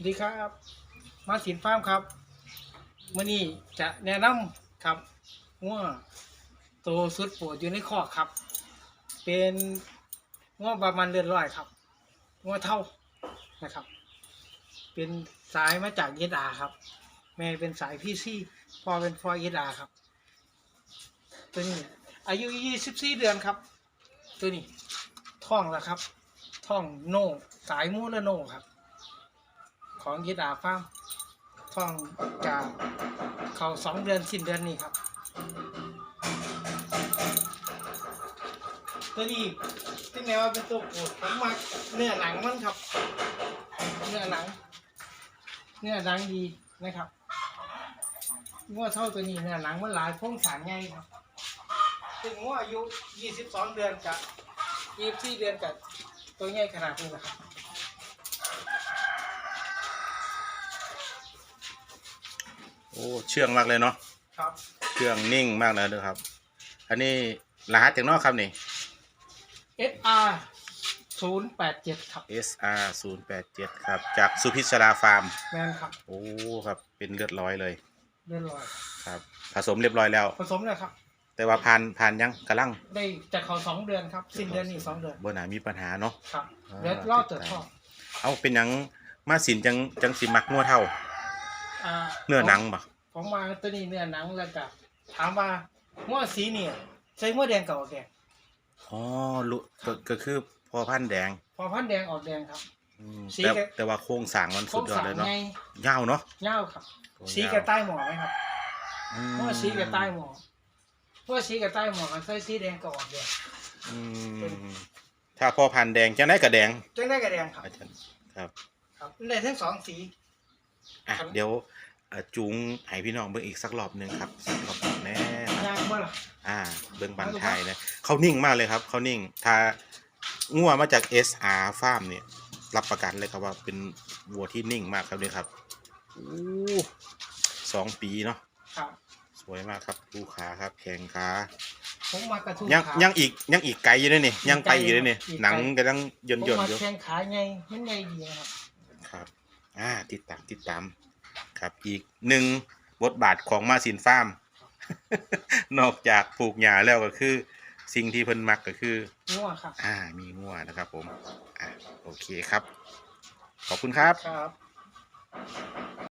สวัสดีครับ มาสินฟาร์มครับมื่อนี้จะแนะนำครับง่วโตสุดปรดอยู่ในคอกครับ เป็นง่วประมาณเดือนร้อยครับง่วเท่านะครับ เป็นสายมาจากเยดาครับ แม่เป็นสายพี่ซี่พ่อเป็นพ่อเยดาครับ ตัวนี้อายุยี่สิบสี่เดือนครับ ตัวนี้ท้องแล้วครับท้องโน่สายมูและโน่ครับ ของยิดาฟาร์มท่องจากเขาสองเดือนสิ้นเดือนนี้ครับ ตัวนี้ที่แม้ว่าเป็นตัวโปรดผมมาเนื้อหนังมันครับ เนื้อหนัง เนื้อหนังดีนะครับงัวเท่าตัวนี้เนื้อหนังมันหลายโครงสารงใหญ่ครับถึงงัวอายุ 22 เดือนกับ24เดือนกับตัวใหญ่ขนาดนี้นะครับ อ้เชื่องมากเลยเนาะครับเชื่องนิ่งมากเลยนะครับ อันนี้รหัสจากนอกครับนี่ SR ศูนย์แปดเจ็ดครับ SR 0 8 7ครับ จากสุพิศราฟาร์ม แมนครับโอ้ครับ เป็นเลือดร้อยเลยเรียบร้อยครับ ผสมเรียบร้อยแล้ว ผสมเลยครับ แต่ว่าผ่านผ่านยังกระลังได้จากเขาสองเดือนครับสิ้นเดือนนี้สองเดือนบ่น่ามีปัญหาเนาะ ครับอ่าเดี๋ยวรอดเติดทอดเอาเป็นหยังมาสินจังจังสิมักงัวเท่า อ่าเนื้อหนังบ่ ผมมาตัวนี้เนื้อหนังแล้วก็ถามว่าม้วสีเนี่ยใช้ม้วแดงกับออกแดงอ๋อลุก็ก็คือพอพันธุ์แดงพอพันธุ์แดงออกแดงครับ อืมสีแต่ก็แต่ว่าโครงสร้างมันโคสุรดงยอสดร้างเลยเนาะไงยาวเนาะเง่าวครับตัวยาวสีกับใต้หมอไหมครับอืม้วสีกับใต้หมอม้วสีกับใต้หมอมันใช้สีแดงกับออกแดงอืมถ้าพอพันธุ์แดงจังได้กับแดงจังได้กับแดงครับอาจารย์ครับ ครับได้ทั้งสองสี อะครับเดี๋ยว เอ่อจูงให้พี่น้องเบิ่งอีกสักรอบหนึ่งครับสักรอบแน่ครับ ยากเมื่อไหร่อ่าเบิ่งบันทายนะเขานิ่งมากเลยครับเขานิ่ง ถ้างัวมาจาก SR Farm เนี่ย รับประกันเลยครับว่าเป็นวัวที่นิ่งมากครับเนี่ยครับอู้สองปีเนาะครับสวยมากครับดูขาครับแข็งขาผมมากระทุ้ยังขายังอีกยังอีกไกลอยู่เลยนี่ยังไปอยู่เลยนี่อีกไกลหนังกำลังย่นผมย่นมาอยู่แข่งขาไงมันไงดีนะครับครับ อ่าติดตามติดตาม ครับ อีกหนึ่งบทบาทของมาสินฟาร์ม นอกจากปลูกหญ้าแล้วก็คือ สิ่งที่เพิ่นมักก็คืองัวครับอ่ามีงัวนะครับผมอ่าโอเคครับ ขอบคุณครับ ครับ